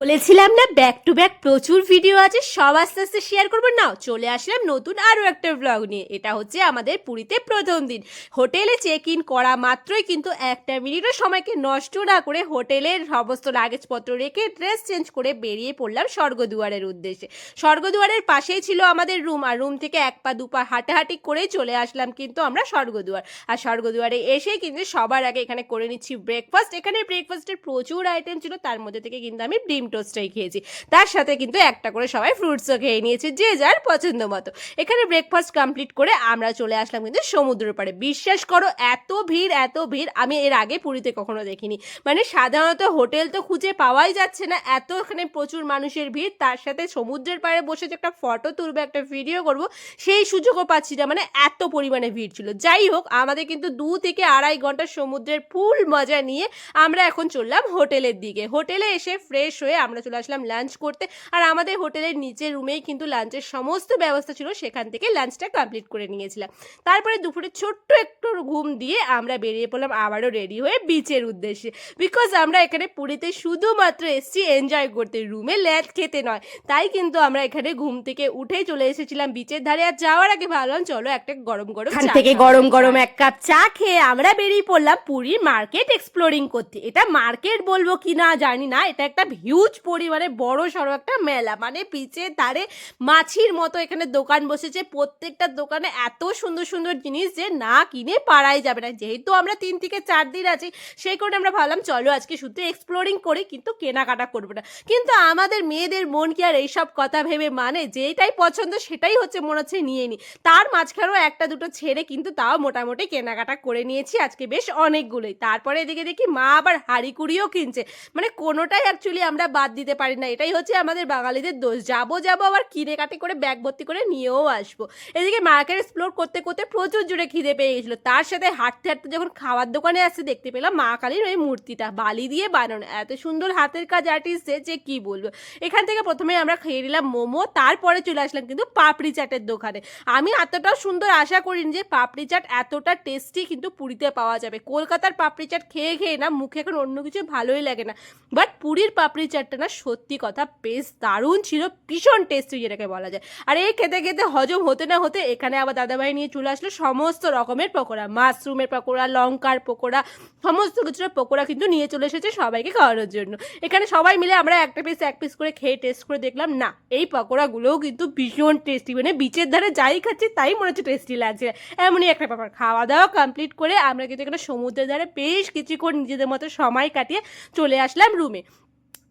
বলেছিলাম না back to back প্রচুর ভিডিও আছে, সব আস্তে আস্তে শেয়ার করব। নাও, চলে আসলাম নতুন আরও একটা ব্লগ নিয়ে। এটা হচ্ছে আমাদের পুরীতে প্রথম দিন। হোটেলে চেক ইন করা মাত্রই কিন্তু একটা মিনিটও সময়কে নষ্ট না করে হোটেলের সমস্ত লাগেজপত্র রেখে ড্রেস চেঞ্জ করে বেরিয়ে পড়লাম স্বর্গদুয়ারের উদ্দেশ্যে। স্বর্গদুয়ারের পাশেই ছিল আমাদের রুম আর রুম থেকে এক পা দুপা হাঁটাহাঁটি করেই চলে আসলাম কিন্তু আমরা স্বর্গদুয়ার। আর স্বর্গদুয়ারে এসে কিন্তু সবার আগে এখানে করে নিচ্ছি ব্রেকফাস্ট এখানে ব্রেকফাস্টের প্রচুর আইটেম ছিল, তার মধ্যে থেকে কিন্তু আমি ডিম টোস্টটাই খেয়েছি। তার সাথে কিন্তু একটা করে সবাই ফ্রুটসও খেয়ে নিয়েছে, যে যার পছন্দ মতো। এখানে ব্রেকফাস্ট কমপ্লিট করে আমরা চলে আসলাম কিন্তু সমুদ্রের পাড়ে। বিশ্বাস করো, এত ভিড় এত ভিড়, আমি এর আগে পুরীতে কখনো দেখিনি। মানে সাধারণত হোটেল তো খুঁজে পাওয়াই যাচ্ছে না এত এখানে প্রচুর মানুষের ভিড়। তার সাথে সমুদ্রের পাড়ে বসে যে একটা ফটো তুলবো, একটা ভিডিও করব, সেই সুযোগও পাচ্ছি না। মানে এত পরিমাণে ভিড় ছিল। যাই হোক, আমাদের কিন্তু দু থেকে আড়াই ঘণ্টা সমুদ্রের ফুল মজা নিয়ে আমরা এখন চললাম হোটেলের দিকে। হোটেলে এসে ফ্রেশ হয়ে আমরা চলে আসলাম লাঞ্চ করতে। আর আমাদের হোটেলের নিচের রুমেই কিন্তু লাঞ্চের সমস্ত ব্যবস্থা ছিল সেখান থেকে লাঞ্চটা কমপ্লিট করে নিয়েছিলাম। তারপরে দুপুরে ছোট্ট একটু ঘুম দিয়ে আমরা বেরিয়ে পড়লাম আবারও রেডি হয়ে বিচের উদ্দেশ্যে। বিকজ আমরা এখানে পুরীতে শুধুমাত্র এসছি এনজয় করতে রুমে ল্যাদ খেতে নয়। তাই কিন্তু আমরা এখানে ঘুম থেকে উঠেই চলে এসেছিলাম বিচের ধারে। আর যাওয়ার আগে ভাবলাম চলো একটা গরম গরম এখান থেকে গরম গরম এক কাপ চা খেয়ে আমরা বেরিয়ে পড়লাম পুরীর মার্কেট এক্সপ্লোরিং করতে। এটা মার্কেট বলব কি না জানি না এটা একটা হিউজ পরিমাণে বড় সড়ো একটা মেলা। মানে পিচের ধারে মাছির মতো এখানে দোকান বসেছে। প্রত্যেকটা দোকানে এত সুন্দর সুন্দর জিনিস যে না কিনে পারাই যাবে না। যেহেতু আমরা তিন থেকে চার দিন আছি, সেই কারণে আমরা ভাবলাম, চলো আজকে শুধু এক্সপ্লোরিং করি, কিন্তু কেনাকাটা করব না। কিন্তু আমাদের মেয়েদের মন কি আর এইসব কথা ভেবে মানে যেটাই পছন্দ সেটাই হচ্ছে মনে হচ্ছে নিয়ে নি। তার মাঝখানেও একটা দুটো ছেড়ে কিন্তু তাও মোটামুটি কেনাকাটা করে নিয়েছি। আজকে বেশ অনেকগুলোই। তারপরে এদিকে দেখি মা আবার হাড়ি কুড়িও কিনছে। মানে কোনোটাই অ্যাকচুয়ালি আমরা বাদ দিতে পারি না। এটাই হচ্ছে আমাদের বাঙালিদের দোষ। যাব যাব, আবার কিনে কাটি করে ব্যাগ ভর্তি করে নিয়েও আসব। এদিকে মার্কেট এক্সপ্লোর করতে করতে প্রচুর জোরে খিদে পেয়ে গেছিল। তার সাথে হাঁটতে হাঁটতে যখন খাওয়ার দোকানে আসছে, দেখতে পেলাম মা কালীর ওই মূর্তিটা, বালি দিয়ে বানানো। এত সুন্দর হাতের কাজ আর্টিস্ট যে কি বলব? এখান থেকে প্রথমে আমরা খেয়ে নিলাম মোমো, তারপরে চলে আসলাম কিন্তু পাপড়ি চাটের দোকানে। আমি এতটাও সুন্দর আশা করিনি যে পাপড়ি চাট এতটা টেস্টি কিন্তু পুরীতে পাওয়া যাবে। কলকাতার পাপড়ি চাট খেয়ে খেয়ে না মুখে এখন অন্য কিছু ভালোই লাগে না। বাট পুরীর পাপড়ি চাটটা না সত্যি কথা বেশ দারুণ ছিল, ভীষণ টেস্টি যেটাকে বলা যায়। আর এই খেতে খেতে হজম হতে না হতে এখানে আবার দাদাভাই নিয়ে চলে আসলো সমস্ত রকমের পকোড়া। মাশরুমের পকোড়া, লঙ্কার পকোড়া, সমস্ত কিছুর পকোড়া কিন্তু নিয়ে চলে এসেছে সবাইকে খাওয়ানোর জন্য। এখানে সবাই মিলে আমরা একটা পিস এক পিস করে খেয়ে টেস্ট করে দেখলাম, না, এই পকোড়াগুলোও কিন্তু ভীষণ টেস্টি মানে বিচের ধারে যাই খাচ্ছি তাই মনে হচ্ছে টেস্টি লাগছে। এমনই একটা ব্যাপার। খাওয়া দাওয়া কমপ্লিট করে আমরা কিন্তু এখানে সমুদ্রের ধারে বেশ কিছুক্ষণ নিজেদের মতো সময় কাটিয়ে চলে আসলাম রুমে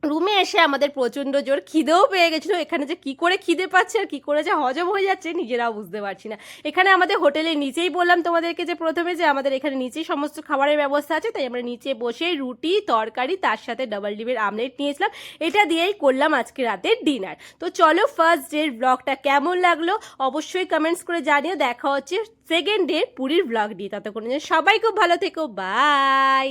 রুমে এসে আমাদের প্রচণ্ড জোর খিদেও পেয়ে গেছিল। এখানে যে কি করে খিদে পাচ্ছে আর কি করে যে হজম হয়ে যাচ্ছে নিজেরাও বুঝতে পারছি না। এখানে আমাদের হোটেলের নিচেই বললাম তোমাদেরকে যে প্রথমে যে আমাদের এখানে নিচেই সমস্ত খাবারের ব্যবস্থা আছে, তাই আমরা নিচে বসে রুটি, তরকারি, তার সাথে ডাবল ডিমের আমলেট নিয়েছিলাম। এটা দিয়েই করলাম আজকে রাতের ডিনার তো চলো ফার্স্ট ডের ব্লগটা কেমন লাগল অবশ্যই কমেন্টস করে জানিও। দেখা হচ্ছে সেকেন্ড ডে পুরীর ব্লগ দিয়ে ততক্ষণ সবাই খুব ভালো থেকো। বাই